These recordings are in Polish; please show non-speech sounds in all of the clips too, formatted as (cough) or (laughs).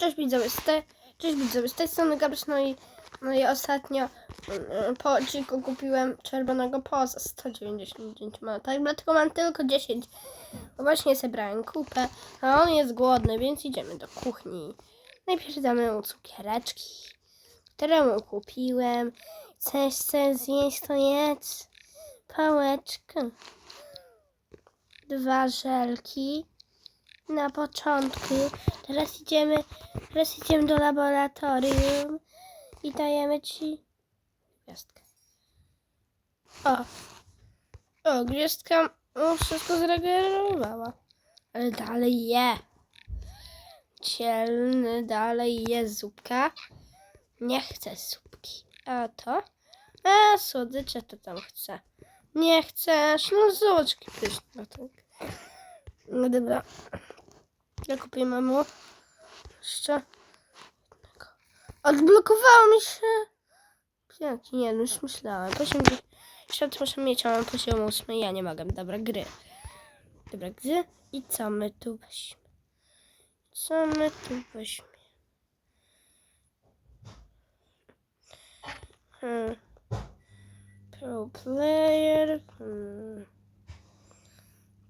Cześć widzowie, z tej, cześć widzowie, z tej strony Gabryś, no i, no i ostatnio mm, po odcinku kupiłem czerwonego poza 199 monetek, dlatego mam tylko 10. Bo właśnie zebrałem kupę, a on jest głodny, więc idziemy do kuchni. Najpierw damy mu cukiereczki, które mu kupiłem. Chcesz coś zjeść, to jedz. Pałeczkę. Dwa żelki na początku. Teraz idziemy, teraz idziemy do laboratorium i dajemy ci gwiazdkę. O, o, gwiazdka no, wszystko zregenerowała. Ale dalej je. Cielny dalej je zupka. Nie chcę zupki. A to? A, słodycze to tam chcę. Nie chcesz? No, zoczki pyszne. Tak. No dobra. Ja kupimy mu jeszcze jednego. Odblokowało mi się. Jaki nie, no już myślałem. Poziom świat muszę mieć, a mam poziom ósmy. Ja nie mogę. Dobra, gry. Dobra, gry. I co my tu weźmy? Co my tu weźmy? Hmm. Pro player. Hmm. Co, co, co, co, co, co? Hmm,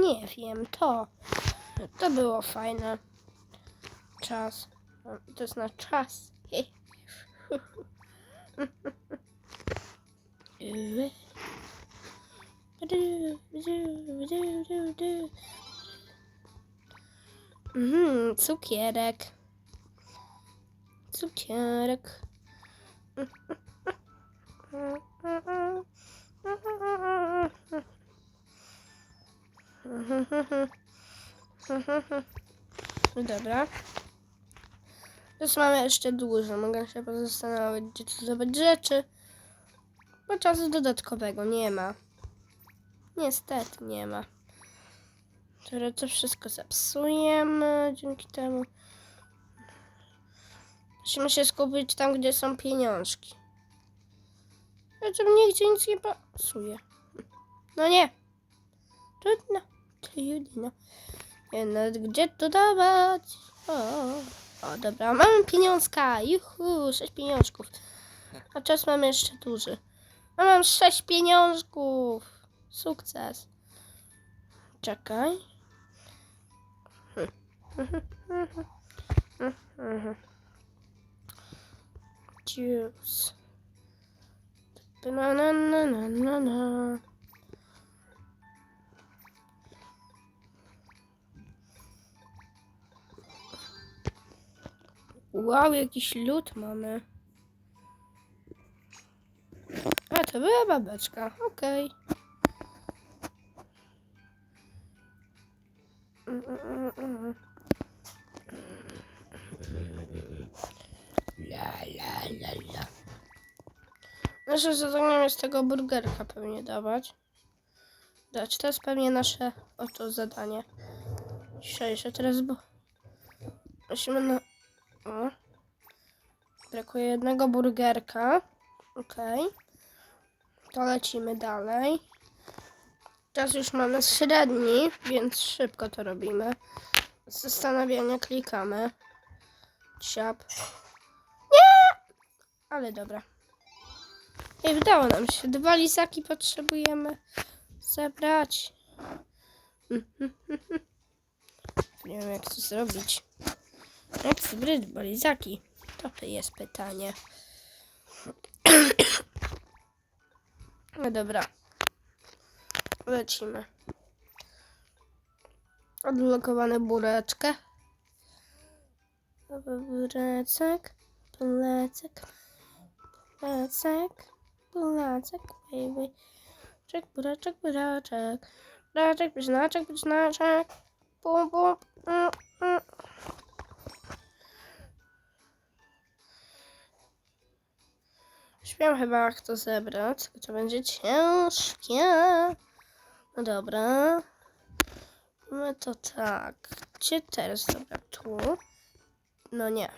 Nie wiem, to. To było fajne. Czas. To jest na czas. Mhm, cukierek. Cukierek. Dobra. Teraz mamy jeszcze dużo. Mogę się pozastanawiać, gdzie tu rzeczy. Bo czasu dodatkowego nie ma. Niestety nie ma. Które to wszystko zepsujemy dzięki temu. Musimy się skupić tam, gdzie są pieniążki. Znaczy nigdzie nic nie pasuje. No nie. Trudno. Trudno. Nie, nawet gdzie to dawać? O, o, dobra. Mamy pieniążka. Juhu, sześć pieniążków. A czas mam jeszcze duży. A mam sześć pieniążków. Sukces. Czekaj. Juice. Banana, na, na, na, na. Wow, jakiś lód mamy. A, to była babeczka. Okej. Mm. La, la, la, la. Nasze zadanie jest tego burgerka pewnie dawać. Dać. To jest pewnie nasze oto zadanie. Dzisiejsze. Teraz bo... Musimy na... O. Brakuje jednego burgerka. Okej. To lecimy dalej. Teraz już mamy średni, więc szybko to robimy. Z zastanawiania klikamy. Ciap. Nie! Ale dobra. I udało nam się. Dwa lizaki potrzebujemy zebrać. (laughs) Nie wiem jak to zrobić. Jak zebrać dwa lizaki? To jest pytanie. No dobra. Lecimy. Odblokowane bureczkę. Burecek. Plecek. Plecek. Plecek. Baby. Czek, buraczek, buraczek. Buraczek, bliźnaczek, bliźnaczek. Bum, bum. Mm, mm. Już chyba jak to zebrać, to będzie ciężkie. No dobra. No to tak. Gdzie teraz? Dobra, tu. No nie.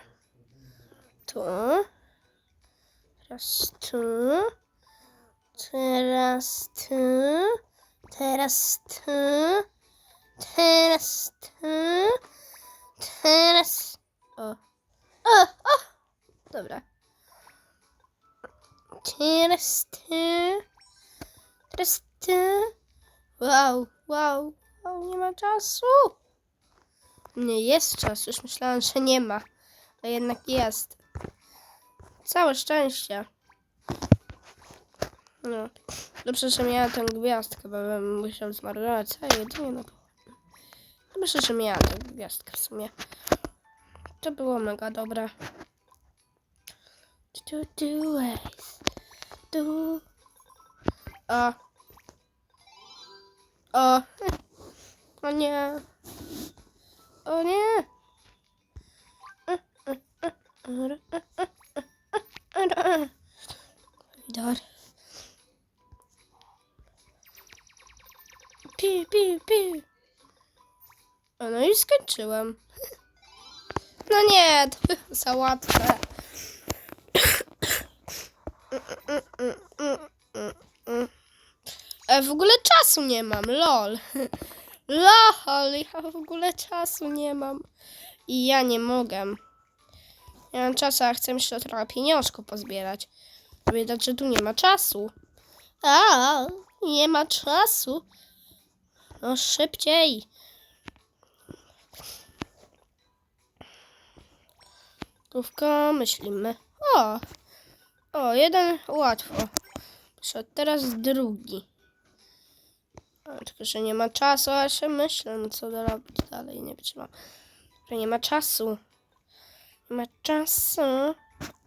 Tu. Teraz tu. Teraz tu. Teraz tu. Teraz tu. Teraz. O. O! O! Dobra ty. Teraz ty. Wow, wow, wow, nie ma czasu. Nie jest czas, już myślałam, że nie ma. A jednak jest. Całe szczęście. No. Dobrze, że miałam tę gwiazdkę, bo bym musiał zmarnować całe jedzenie na Dobrze, że miałam tę gwiazdkę w sumie. To było mega dobre. Do, do, ways. Do. O. O. O nie. O nie. Piu, piu, piu. O, no i skończyłem. No nie, to było (laughs) za łatwe. E, w ogóle czasu nie mam, lol. (laughs) Lol, ja w ogóle czasu nie mam. I ja nie mogę. Nie mam a chcę jeszcze trochę pieniążków pozbierać. Widać, że tu nie ma czasu. A, nie ma czasu. No szybciej. Główko, myślimy. O, o, jeden łatwo. Proszę, teraz drugi. Tylko, że nie ma czasu, a się myślę, no co robić dalej, nie wytrzymam. Że nie ma czasu. Nie ma czasu.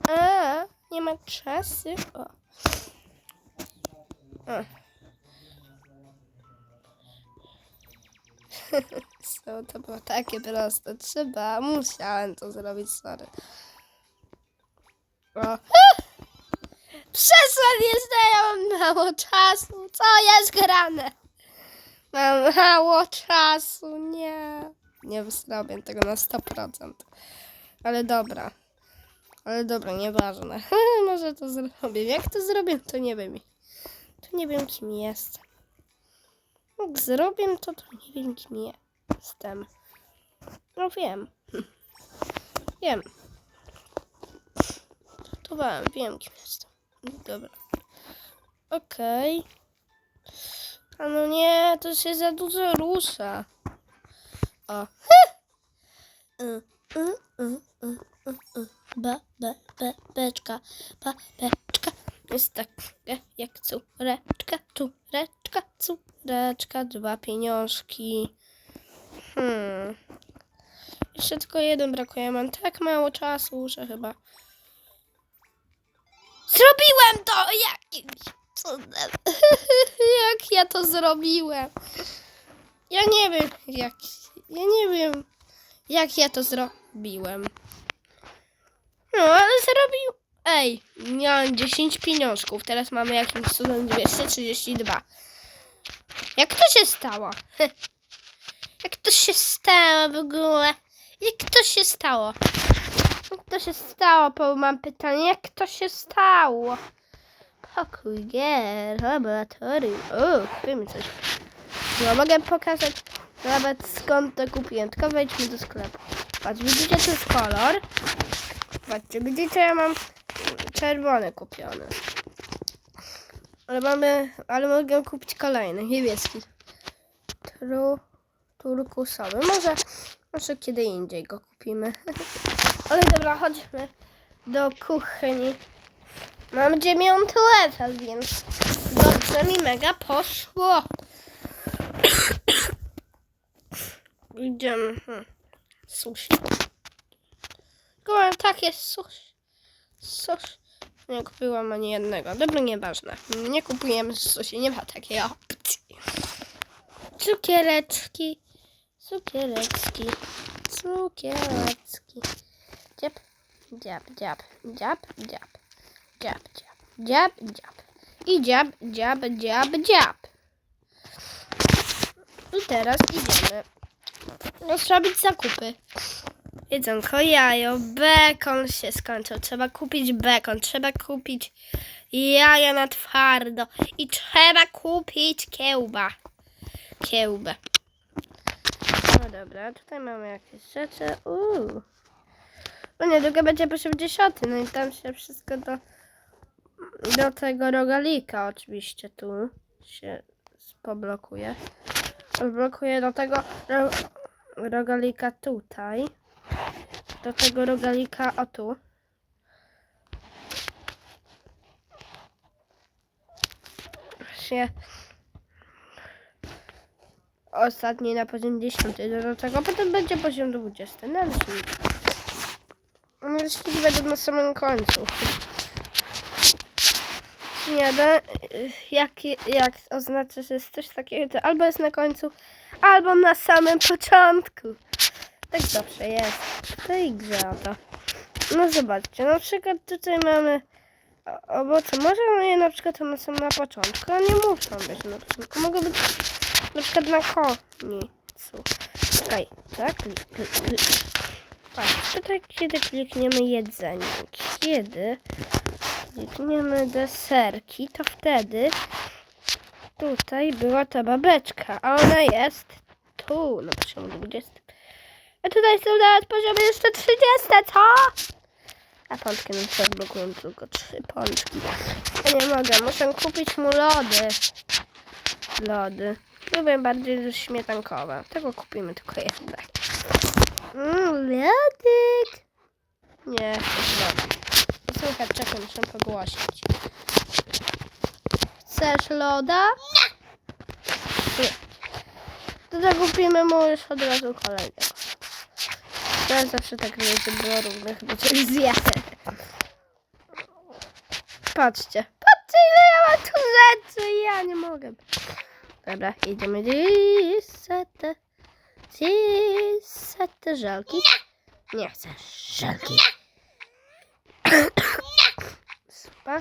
A, nie ma czasu. O. So, (laughs) to było takie proste. Trzeba, musiałem to zrobić, sorry. O. Przesłan jest, ja mam mało czasu. Co jest grane? Mam mało czasu, nie. Nie zrobię tego na 100%. Ale dobra. Ale dobra, nieważne. (laughs) Może to zrobię. Jak to zrobię, to nie wiem. To nie wiem, kim jestem. Jak zrobię to, to nie wiem, kim jestem. No wiem. (laughs) Wiem. Żartowałem, wiem, kim jestem. Dobra. Okej. A no nie, to się za dużo rusza. O. Y, y, y. Ba, ba, ba, beczka, ba, beczka. Jest tak e, jak córeczka, córeczka, córeczka, dwa pieniążki. Hmm. Jeszcze tylko jeden brakuje. Mam tak mało czasu, że chyba. Zrobiłem to! Jakimś cudem. (laughs) jak ja to zrobiłem? Ja nie wiem, jak. Ja nie wiem, jak ja to zrobiłem. No, ale zrobił. Ej, miałem 10 pieniążków, teraz mamy jakimś cudem 232. Jak to się stało? (laughs) Jak to się stało w ogóle? Jak to się stało? To się stało? Bo mam pytanie, jak to się stało? Pokój gier, laboratorium. O, chyba coś. No, mogę pokazać nawet skąd to kupiłem. Tylko wejdźmy do sklepu. Patrz, widzicie, to jest kolor. Patrzcie, widzicie, ja mam czerwony kupiony. Ale mamy, ale mogę kupić kolejny, niebieski. Tru, turkusowy. Może, może kiedy indziej go kupimy. (laughs) Ale dobra, chodźmy do kuchni. Mam dziewiąty level, więc dobrze mi mega poszło. (coughs) Idziemy. Hmm. Sushi. Tylko takie sushi. Sushi. Nie kupiłam ani jednego. Dobra, nieważne. Nie kupujemy sushi, nie ma takiej opcji. Cukiereczki. Cukiereczki. Cukiereczki. Dziab, dziab, dziab, dziab, dziab. Dziab, dziab, dziab, dziab. I dziab, dziab, dziab, dziab. I teraz idziemy zrobić zakupy. Jedzonko, jajo, bekon się skończył. Trzeba kupić bekon, trzeba kupić jaja na twardo i trzeba kupić kiełba. Kiełbę. No dobra, tutaj mamy jakieś rzeczy. Uuu. No niedługo będzie po 70, no i tam się wszystko do... do tego rogalika oczywiście tu się poblokuje. Odblokuję do tego ro, rogalika tutaj. Do tego rogalika o tu. Właśnie ostatni na poziom 10 do tego, potem będzie poziom 20. Naleśniki. Naleśniki będą na samym końcu. Nie, no, jak, jak oznacza, że jest coś takiego, to albo jest na końcu, albo na samym początku. Tak zawsze jest. W tej grze o to. No zobaczcie, na przykład tutaj mamy owoce. Może je na przykład one są na początku, a nie muszą być na początku. Mogą być na przykład na końcu. Czekaj, tak? Klik, klik, klik. Patrz, tutaj kiedy klikniemy jedzenie, kiedy klikniemy deserki, to wtedy tutaj była ta babeczka, a ona jest tu, na poziomie 20. A tutaj są nawet poziomy jeszcze 30, co? A pączki na przykład blokują tylko trzy pączki. Ja nie mogę, muszę kupić mu lody. Lody. Lubię bardziej śmietankowe. Tego kupimy tylko jedne. Mmm, lodyk. Nie, to jest lody. Słuchaj, czekaj, muszę pogłosić. Chcesz loda? Nie. To zakupimy mu już od razu kolejnego. Ja zawsze tak robię, żeby było równe, chyba coś zje. Patrzcie. Patrzcie, ile ja mam tu rzeczy. Ja nie mogę. Dobra, idziemy. Dziesiąte. Dziesiąte żelki. Nie chcę żelki. Super.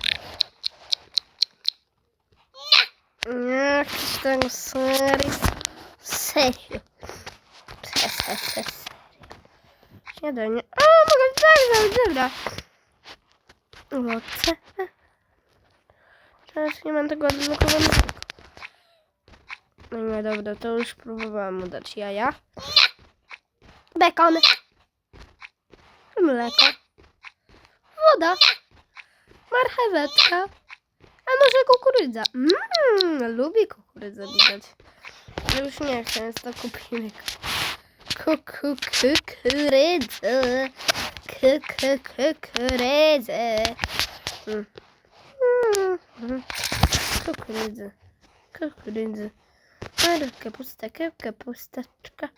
Nie chcę tego serii. Serio. Przestań. Śniadanie. O, mogę tak zrobić, dobra. Owoce. Teraz nie mam tego odblokowanego. No nie, dobra, to już próbowałam mu dać jaja. Bekon. Mleko. Woda. Marcheweczka. A może kukurydza? Mmm, lubię kukurydzę widać. Ale już nie chcę, więc to kupimy. Kuku, kukurydzę. Kuku, kukurydzę. Mm. Kukurydzę. Kukurydzę. Ale kapusteczka, kapusteczka.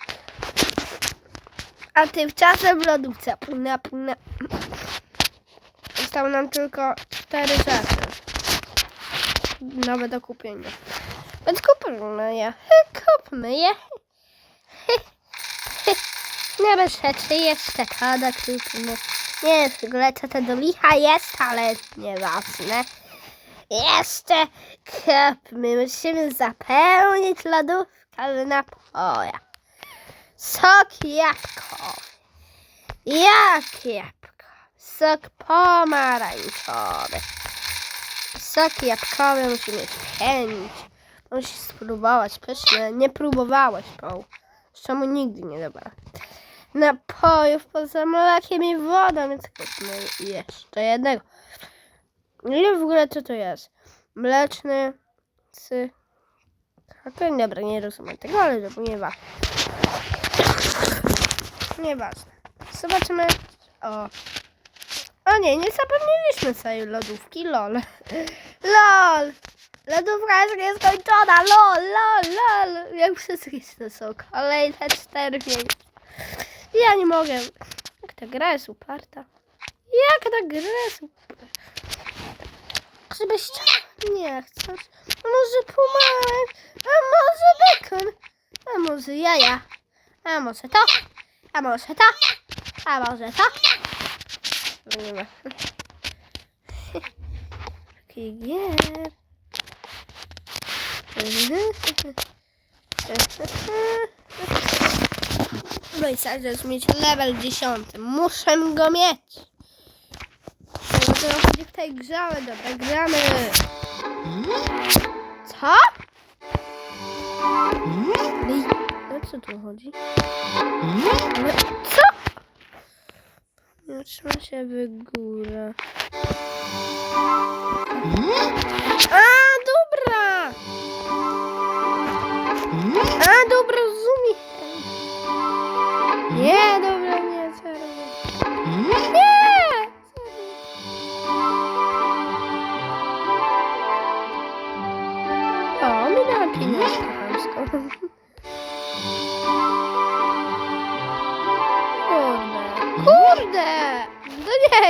A tymczasem lodówce. Puna, puna. Zostały nam tylko cztery rzeczy. Nowe do kupienia. Więc kupmy je. (laughs) Kupmy je. (laughs) Nowe rzeczy jeszcze kada kupmy. Nie wiem w ogóle co to do licha jest, ale nieważne. Jeszcze kupmy. Musimy zapełnić lodówkę z napoja. Sok jabłkowy. Jak jabłko? Sok pomarańczowy. Sok jabłkowy musi mieć chęć. Musi spróbować pyszne. Nie próbowałeś, Paul. Czemu nigdy nie dobra. Napojów poza mlekiem i wodą, więc kupmy jeszcze jednego. Nie w ogóle co to jest. Mleczny sy. To dobra, nie rozumiem tego, ale dobra, nieważne. Nieważne. Zobaczymy. O. O nie, nie zapomnieliśmy całej lodówki, lol. LOL! Lodówka jest nieskończona, lol, lol, lol. Jak to są kolejne cztery miejsca. Ja nie mogę. Jak ta gra jest uparta. Jak ta gra jest uparta. Żebyś nie chcesz. A może pomarańcz, a może bekon, a może jaja, a może to, a może to, a może to. No nie ma. Kigier. No i chcę już mieć level 10. Muszę go mieć. Chodzi w tej grze, dobra, gramy. Co? Co tu chodzi? Ale co? Nie trzyma się w górę. A, dobra! A, dobra, rozumiem. Nie, dobra, nie, robię? Nie! O, mi dała pieniążkę chamską. (laughs)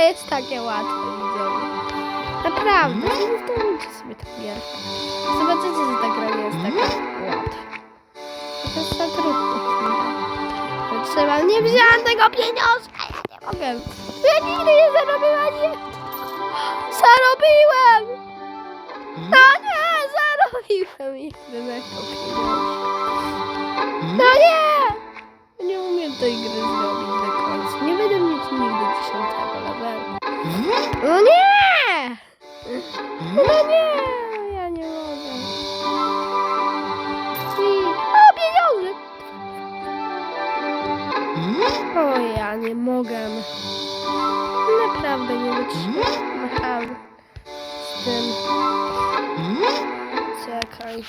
nie jest takie łatwe, widzowie. Naprawdę, nie zdobędzie sobie tak gierkę. Zobaczycie, że ta gra nie jest taka łatwa. To jest trudno. To Trzeba, nie wziąłem tego pieniążka, ja nie mogę. Ja nigdy nie zarobiłam, nie. Zarobiłem! No nie, zarobiłem i wymykał pieniążka. No nie! Nie umiem tej gry zrobić No nie! No nie! Ja nie mogę. I... O, pieniądze! O, ja nie mogę. Naprawdę nie wytrzymam. Z tym. Czekaj.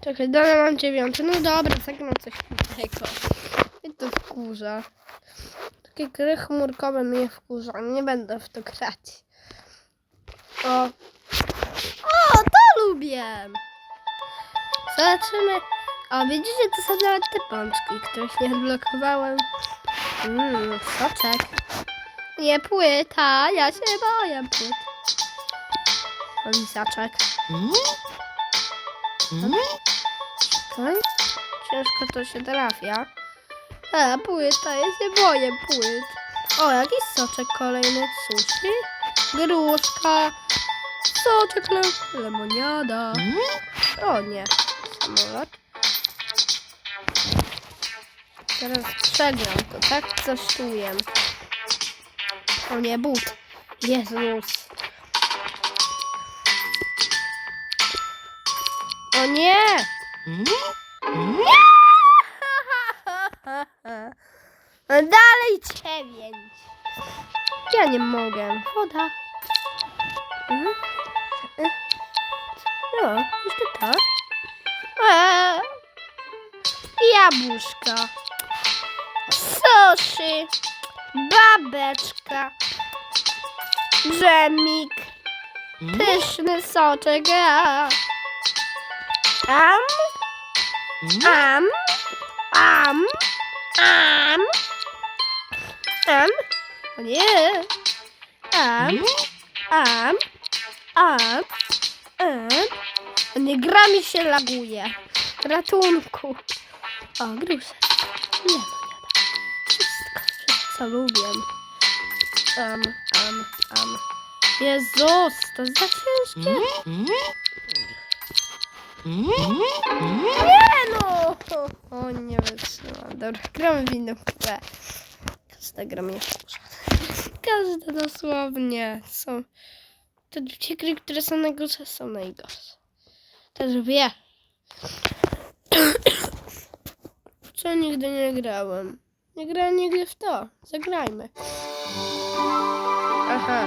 Czekaj, dalej mam dziewiąty. No dobra, zagram coś innego. I to wkurza. Takie gry chmurkowe mnie wkurza. Nie będę w to grać. O. O, to lubię! Zobaczymy. O, widzicie, to są nawet te pączki, których nie odblokowałem. Mmm, soczek. Nie płyta, ja się boję płyt. Lizaczek. Czekaj. Ciężko to się trafia. A, płyta, ja się boję płyt. O, jakiś soczek kolejny. Sushi. Gruszka. Soczek le lemoniada. O nie. Samolot. Teraz przegram to, tak? Coś czuję. O nie, but. Jezus. O nie! Dalej dziewięć. Ja nie mogę. Woda. Mhm. E. No, jeszcze to. Eee. Jabłuszka. Sushi. Babeczka. Dżemik. Pyszny soczek. a. Am. Am. Am. Am. Am. O nie. Am. Am. Am. Am. O nie, gra mi się laguje. Ratunku. O, gruszek. Nie, Wszystko, wszystko lubię. Am, am, am. Jezus, to jest za ciężkie. Nie no! O, nie wytrzymam. Dobra, gramy w inną grę. Każda gra mnie. Każda dosłownie. Są... Te dwie gry, które są najgorsze, są najgorsze. Też wie. (coughs) Co nigdy nie grałem? Nie grałem nigdy w to. Zagrajmy. Aha.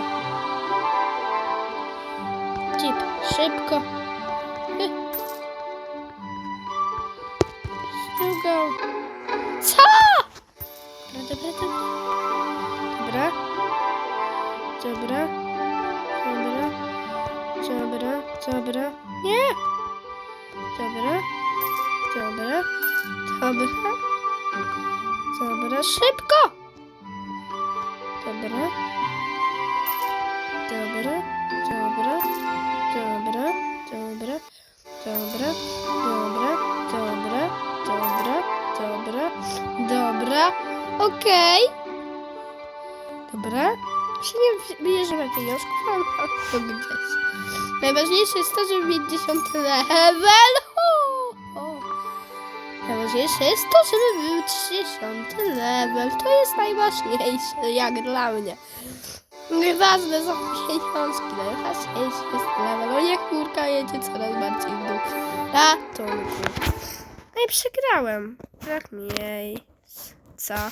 Chip, szybko. Strugał. Dobra, dobra, dobra. Dobra. Dobra. Dobra. Dobra. Nie! Dobra. Dobra. Dobra. Dobra. Szybko! Dobra. Dobra. Okej. Dobra. Jeszcze nie bierzemy pieniążków, ale to gdzieś. Najważniejsze jest to, żeby mieć 10 level. O, o. Najważniejsze jest to, żeby był 10 level. To jest najważniejsze, jak dla mnie. Nieważne są pieniążki, najważniejszy jest level. O kurka jedzie coraz bardziej w dół. Ratunku. No i przegrałem. Brak miejsca.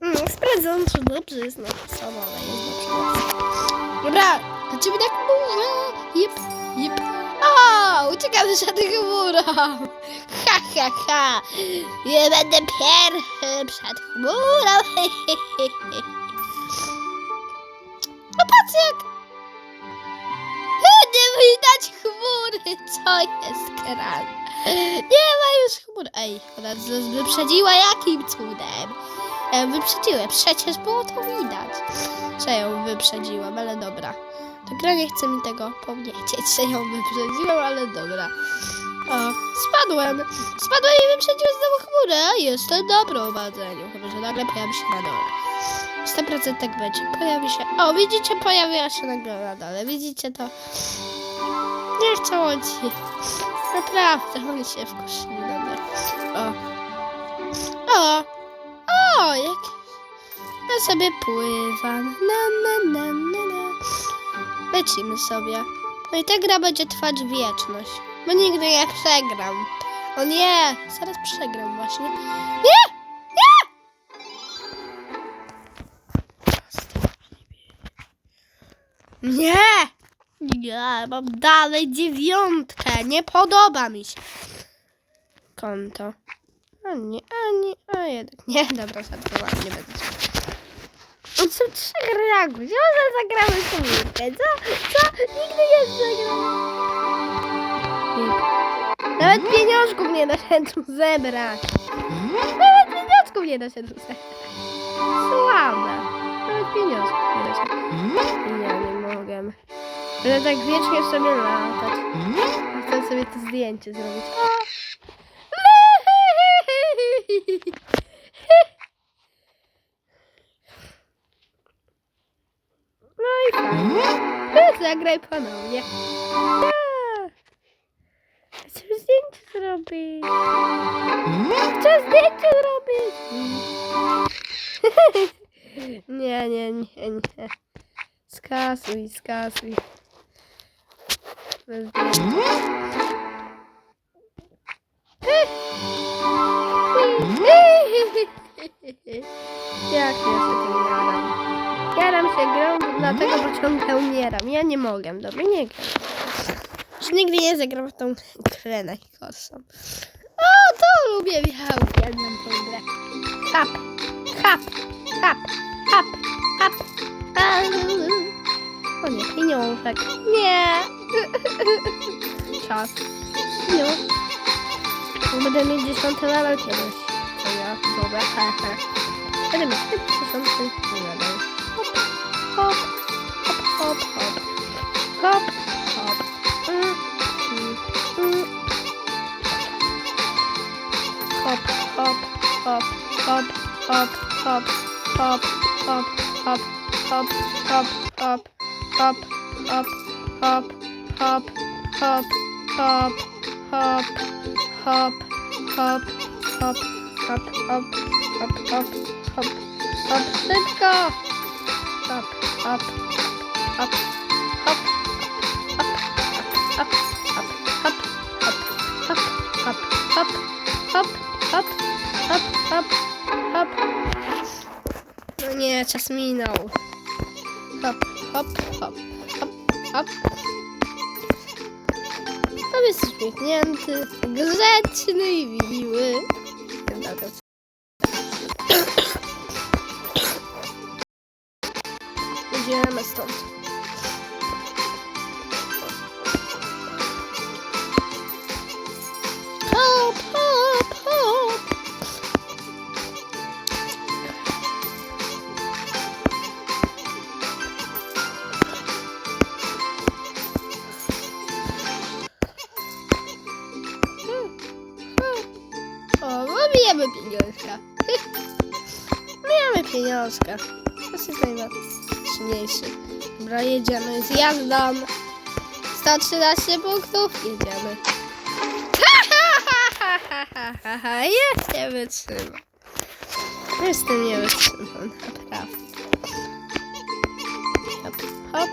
Mm, sprawdzam, czy dobrze jest napisane, ale jest napisane. Dobra, do ciebie tak mówię. Jep, jep. O, uciekam przed chmurą. (laughs) Ha, ha, ha. Nie będę pierwszy przed chmurą. (laughs) No patrz jak... Nie widać chmury, co jest kran. Nie już chmur. Ej, ona wyprzedziła jakim cudem? Ja ją wyprzedziłem, przecież było to widać, że ją wyprzedziłem, ale dobra. To gra nie chce mi tego powiedzieć, że ją wyprzedziłem, ale dobra. O, spadłem. Spadłem i wyprzedziłem znowu chmurę. Jestem dobrą o badzeniu, chyba że nagle pojawi się na dole. 100% tak będzie. Pojawi się. O, widzicie, pojawiła się nagle na dole. Widzicie to? Nie chciało ci. Naprawdę, oni się na mnie. O. O. O, jak ja sobie pływam. Na, na, na, na, na. Lecimy sobie. No i ta gra będzie trwać wieczność. Bo nigdy nie przegram. O nie! Zaraz przegram właśnie. Nie! Nie! Nie, mam dalej dziewiątkę. Nie podoba mi się. Konto. A nie, a nie, jednak. (laughs) Nie, dobra, zadowolona, nie będę. No co trzy jak Może zagramy w komórkę, co? Co? Nigdy nie zagramy. Nawet pieniążków nie da się tu zebrać. Nawet pieniążków nie da się tu zebrać. Słabe. Nawet pieniążków nie da się. Ja nie mogę. Będę tak wiecznie sobie latać. Chcę sobie to zdjęcie zrobić. No i fajnie. Zagraj ponownie. Chcę zdjęcie zrobić. Chcę zdjęcie zrobić. Nie, nie, nie, nie. Skasuj, skasuj. Bez zdjęcia. (laughs) Jak ja się tym jaram? Jaram się grą, dlatego bo ciągle umieram. Ja nie mogę, dobra, nie gram. Już nigdy nie zagram w tą grę na kosą. O, to lubię, ja uwielbiam tą grę. Hap, hap, hap, hap, hap. O nie, pieniążek. Nie. (laughs) Czas. Bo Będę mieć 10 level kiedyś. ja, so besser. Bitte mit Tipps zusammen. Ja, minął. Hop, hop, hop, hop, hop. To jest uśmiechnięty, grzeczny i miły. Idziemy stąd. 113 punktów, jedziemy. Ja się wytrzymam. Jestem niewytrzymany, naprawdę. Hop,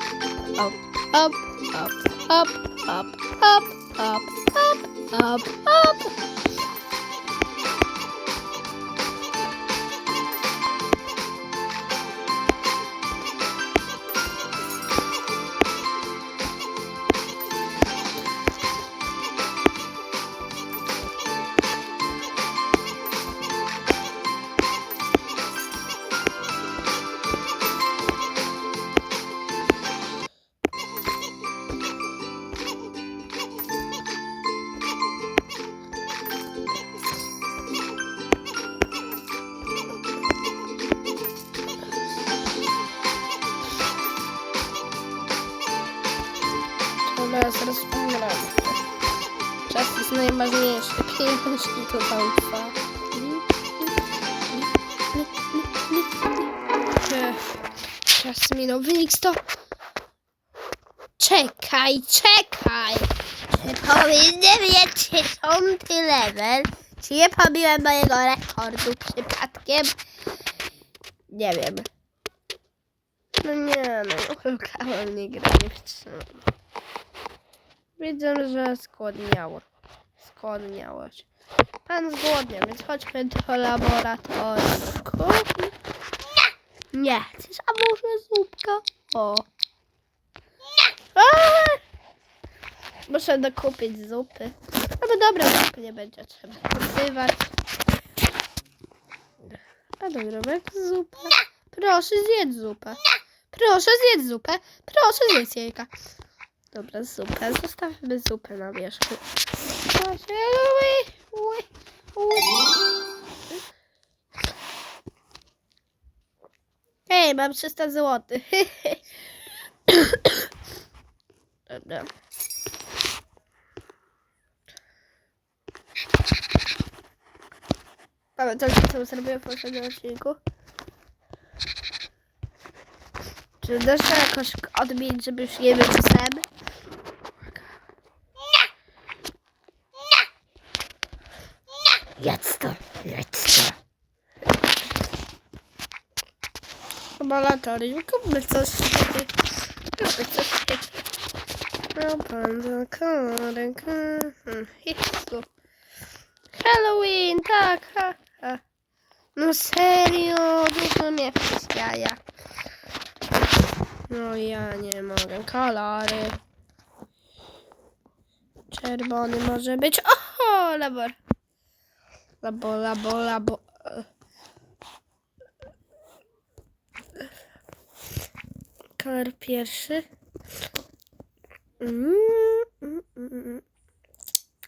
hop, hop, hop, hop, hop, hop, hop, hop, hop, hop, hop. Wynik 100. Czekaj, czekaj. Czy powinny mieć dziesiąty level? Czy nie pobiłem mojego rekordu przypadkiem? Nie wiem. No nie, no oszukałem, nie gra, nie wytrzymam. Widzę, że skłodniało. Skłodniałość. Pan zgłodnia, więc chodźmy do laboratorium. Nie, chcesz, a może zupka? O. Aaa! Muszę dokupić zupy. No bo dobra, zupy nie będzie trzeba kupywać. A dobra, zupa. Proszę zjedz zupę. Proszę zjedz zupę. Proszę zjedz jajka. Dobra, zupę. Zostawmy zupę na wierzchu. Proszę, ui, ui, ui. Ej, mam 300 zł. (coughs) Dobra. Mamy to, co zrobię w poprzednim odcinku. Czy dasz to jakoś odmienić, żeby już nie psem? Jedz to, jedz to. Laboratorium, kupmy coś. Kupmy coś. Jezu. Halloween, tak, ha, ha. No serio, dużo nie chcesz jaja. No ja nie mogę. Kolory. Czerwony może być. Oho, labor. Labo, labo, labo. Kolor pierwszy. Mm, mm, mm, mm.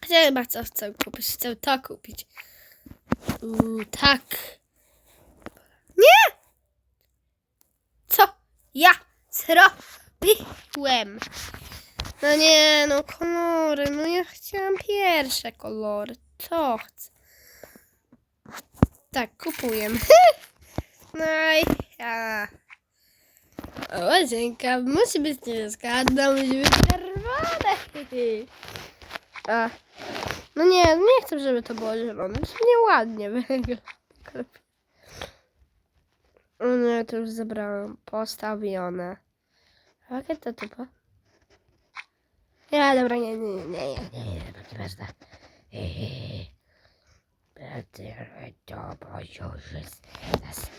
Ja chyba co chcę kupić. Chcę to kupić. Tak. Nie! Co? Ja zrobiłem. No nie, no kolory. No ja chciałam pierwsze kolory. Co chcę? Tak, kupuję. (laughs) No i ja. O, łazienka musi być niebieska, a musi być czerwone. A. No nie, nie chcę, żeby to było zielone. To nieładnie wygląda. O nie, to już zebrałam. Postawione. Jakie to typa? Nie, dobra, nie, nie, nie, nie. Nie, nie, nie, nieważne. Hehe. To poziom jest nas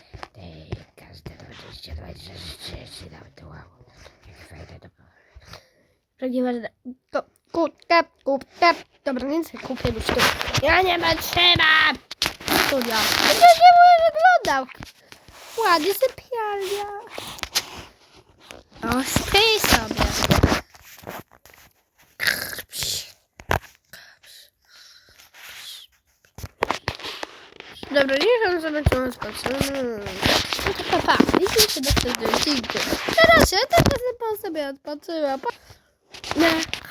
każde 20, 26, 30 nawet to wow. Jak wejdę do... Nieważne. To kup, tap, kup, tap. Dobra, nic kupię już tu. Ja nie wytrzymam! Studia. To nie wyglądał. Ładnie sypialnia. O, śpij sobie. Dobra, niech on zobaczymy spacer. No to papa. Widzimy się do wtedy. Dziękuję. Teraz ja teraz po sobie odpoczyła. Pa. Nie.